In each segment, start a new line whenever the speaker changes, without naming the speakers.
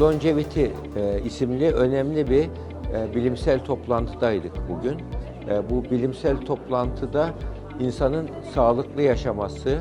Longevity e, isimli önemli bir e, bilimsel toplantıdaydık bugün. E, bu bilimsel toplantıda insanın sağlıklı yaşaması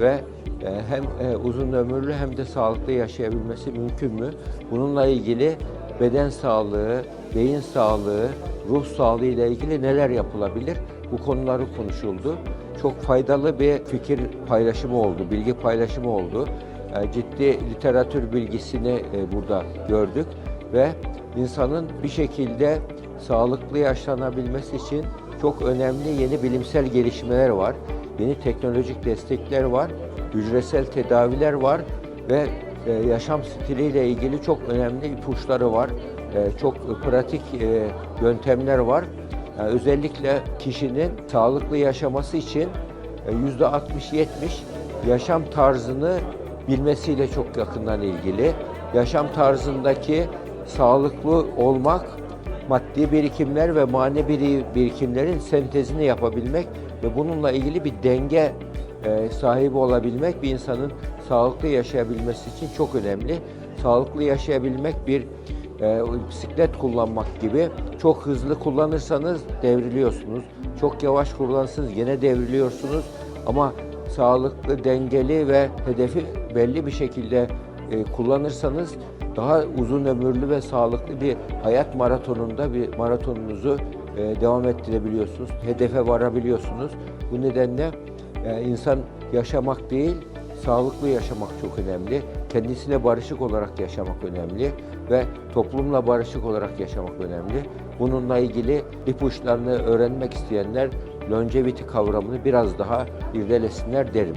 ve e, hem e, uzun ömürlü hem de sağlıklı yaşayabilmesi mümkün mü? Bununla ilgili beden sağlığı, beyin sağlığı, ruh sağlığı ile ilgili neler yapılabilir? Bu konuları konuşuldu. Çok faydalı bir fikir paylaşımı oldu, bilgi paylaşımı oldu. E, Ciddi literatür bilgisini e, burada gördük ve insanın bir şekilde sağlıklı yaşlanabilmesi için çok önemli yeni bilimsel gelişmeler var. Yeni teknolojik destekler var, hücresel tedaviler var ve e, yaşam stiliyle ilgili çok önemli ipuçları var. Çok pratik yöntemler var. Özellikle kişinin sağlıklı yaşaması için e, yüzde 60-70 yaşam tarzını bilmesiyle çok yakından ilgili. Yaşam tarzındaki sağlıklı olmak, maddi birikimler ve manevi birikimlerin sentezini yapabilmek ve bununla ilgili bir denge e, sahibi olabilmek bir insanın sağlıklı yaşayabilmesi için çok önemli. Sağlıklı yaşayabilmek bir e, bisiklet kullanmak gibi çok hızlı kullanırsanız devriliyorsunuz. Çok yavaş kullanırsanız yine devriliyorsunuz. Ama sağlıklı, dengeli ve hedefi belli bir şekilde e, kullanırsanız daha uzun ömürlü ve sağlıklı bir hayat maratonunda bir maratonunuzu e, devam ettirebiliyorsunuz. Hedefe varabiliyorsunuz. Bu nedenle e, insan yaşamak değil, sağlıklı yaşamak çok önemli. Kendisiyle barışık olarak yaşamak önemli ve toplumla barışık olarak yaşamak önemli. Bununla ilgili ipuçlarını öğrenmek isteyenler longevity kavramını biraz daha irdelesinler derim.